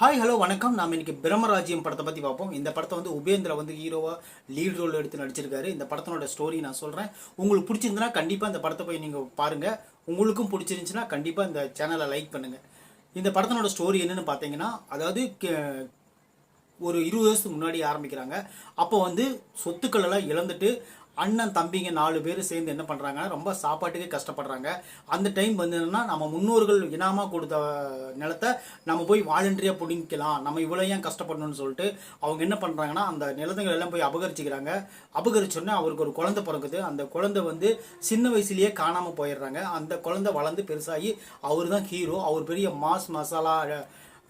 Hi hello வணக்கம். நாம் இன்னைக்கு பிரம்மராஜ்யம் படத்தை பற்றி பார்ப்போம். இந்த படத்தை வந்து உபேந்திரா வந்து ஹீரோவாக லீட் ரோல் எடுத்து நடிச்சிருக்காரு. இந்த படத்தினோட ஸ்டோரி நான் சொல்கிறேன் உங்களுக்கு பிடிச்சிருந்துன்னா கண்டிப்பாக இந்த படத்தை போய் நீங்கள் பாருங்கள் உங்களுக்கும் பிடிச்சிருந்துச்சுன்னா கண்டிப்பாக இந்த சேனலை லைக் பண்ணுங்கள் இந்த படத்தினோட ஸ்டோரி என்னன்னு பார்த்தீங்கன்னா அதாவது கே- ஒரு இருபது வருஷத்துக்கு முன்னாடி ஆரம்பிக்கிறாங்க. அப்போ வந்து சொத்துக்கள் எல்லாம் இழந்துட்டு அண்ணன் தம்பிங்க நாலு பேர் சேர்ந்து என்ன பண்ணுறாங்கன்னா ரொம்ப சாப்பாட்டுக்கே கஷ்டப்படுறாங்க. அந்த டைம் வந்து என்னன்னா நம்ம முன்னோர்கள் இனாமா கொடுத்த நிலத்தை நம்ம போய் வாலண்டரியாக பிடிக்கலாம் நம்ம இவ்வளோ ஏன் கஷ்டப்படணும்னு சொல்லிட்டு அவங்க என்ன பண்ணுறாங்கன்னா அந்த நிலத்துங்கள் எல்லாம் போய் அபகரிச்சுக்கிறாங்க. அபகரிச்சோடனே அவருக்கு ஒரு குழந்தை பிறக்குது. அந்த குழந்தை வந்து சின்ன வயசுலேயே காணாமல் போயிடுறாங்க. அந்த குழந்தை வளர்ந்து பெருசாகி அவர் தான் ஹீரோ அவர் பெரிய மாஸ் மசாலா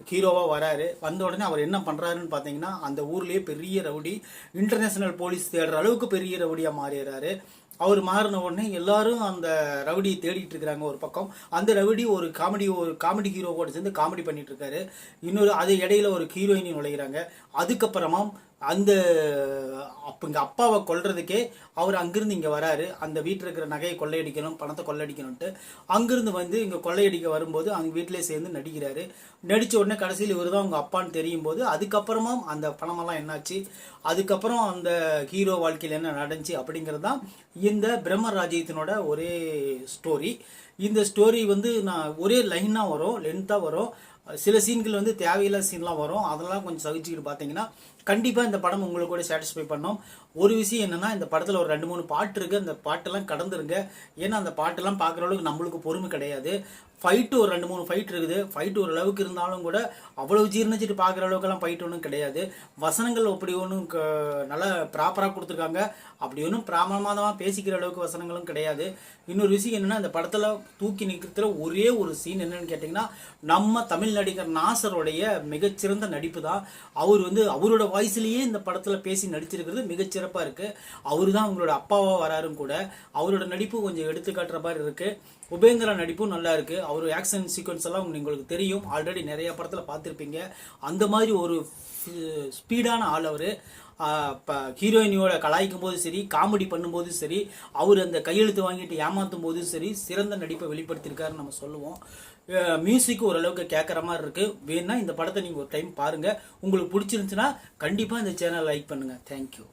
ஹீரோவாக வராரு. வந்த உடனே அவர் என்ன பண்ணுறாருன்னு பார்த்தீங்கன்னா அந்த ஊர்லேயே பெரிய ரவுடி இன்டர்நேஷ்னல் போலீஸ் தேடுற அளவுக்கு பெரிய ரவுடியாக மாறிடுறாரு. அவர் மாறின உடனே எல்லாரும் அந்த ரவுடியை தேடிட்டு இருக்கிறாங்க ஒரு பக்கம். அந்த ரவுடி ஒரு காமெடி ஒரு காமெடி ஹீரோ கூட சேர்ந்து காமெடி பண்ணிட்டு இருக்காரு. இன்னொரு அது இடையில ஒரு ஹீரோயினி நுழைகிறாங்க அதுக்கப்புறமா அந்த அப்போ இங்கே அப்பாவை கொல்றதுக்கே அவர் அங்கிருந்து இங்கே வராரு. அந்த வீட்டில் இருக்கிற நகையை கொள்ளையடிக்கணும் பணத்தை கொள்ளையடிக்கணும்ட்டு அங்கிருந்து வந்து இங்கே கொள்ளையடிக்க வரும்போது அவங்க வீட்டிலே சேர்ந்து நடிக்கிறாரு. நடித்த உடனே கடைசியில் இவர் தான் அவங்க அப்பான்னு தெரியும் போது அதுக்கப்புறமா அந்த பணமெல்லாம் என்னாச்சு? அதுக்கப்புறம் அந்த ஹீரோ வாழ்க்கையில் என்ன நடந்துச்சு அப்படிங்கிறது தான் இந்த பிரம்மராஜ்யத்தினோட ஒரே ஸ்டோரி இந்த ஸ்டோரி வந்து நான் ஒரே லைனாக வரும் லென்த்தாக வரும். சில சீன்கள் வந்து தேவையில்லாத சீன்லாம் வரும். அதெல்லாம் கொஞ்சம் சகிச்சுக்கிட்டு பார்த்தீங்கன்னா கண்டிப்பாக இந்த படம் உங்களுக்கு கூட சாட்டிஸ்ஃபை பண்ணும். ஒரு விஷயம் என்னென்னா இந்த படத்தில் ஒரு ரெண்டு மூணு பாட்டு இருக்குது அந்த பாட்டெல்லாம் கடந்துருங்க. ஏன்னா அந்த பாட்டெல்லாம் பார்க்குற அளவுக்கு நம்மளுக்கு பொறுமை கிடையாது. ஃபைட்டு ஒரு ரெண்டு மூணு ஃபைட் இருக்குது. ஃபைட்டு ஒரு அளவுக்கு இருந்தாலும் கூட அவ்வளோ ஜீர்ணிச்சிட்டு பார்க்குற அளவுக்குலாம் ஃபைட் ஒன்றும் கிடையாது. வசனங்கள் அப்படி ஒன்றும் நல்லா ப்ராப்பராக கொடுத்துருக்காங்க. அப்படி ஒன்றும் பிராமணமாக பேசிக்கிற அளவுக்கு வசனங்களும் கிடையாது. இன்னொரு விஷயம் என்னென்னா இந்த படத்தில் தூக்கி நிற்கிறதுல ஒரே ஒரு சீன் என்னென்னு கேட்டிங்கன்னா நம்ம தமிழ் நடிகர் நாசருடைய மிகச்சிறந்த நடிப்பு தான் அவர் வந்து அவரோட வாய்ஸ்லேயே இந்த படத்தில் பேசி நடிச்சிருக்கிறது மிகச்சிறப்பாக இருக்குது அவர் தான் அவங்களோட அப்பாவாக வராரும் கூட அவரோட நடிப்பு கொஞ்சம் எடுத்துக்காட்டுற மாதிரி இருக்குது உபேந்திரா நடிப்பும் நல்லா இருக்குது அவர் ஆக்ஷன் சீக்வன்ஸ் எல்லாம் உங்களுக்கு தெரியும். ஆல்ரெடி நிறைய படத்தில் பார்த்துருப்பீங்க. அந்த மாதிரி ஒரு ஸ்பீடான ஆள் அவர். இப்போ ஹீரோயினியோட கலாய்க்கும் போது சரி காமெடி பண்ணும்போதும் சரி அவர் அந்த கையெழுத்து வாங்கிட்டு ஏமாத்தும் போதும் சரி சிறந்த நடிப்பை வெளிப்படுத்தியிருக்காருன்னு நம்ம சொல்லுவோம். மியூசிக் ஓரளவுக்கு கேட்குற மாதிரி இருக்குது வேணுன்னா இந்த படத்தை நீங்கள் ஒரு டைம் பாருங்கள் உங்களுக்கு பிடிச்சிருந்துச்சுன்னா கண்டிப்பாக இந்த சேனல் லைக் பண்ணுங்கள் தேங்க்யூ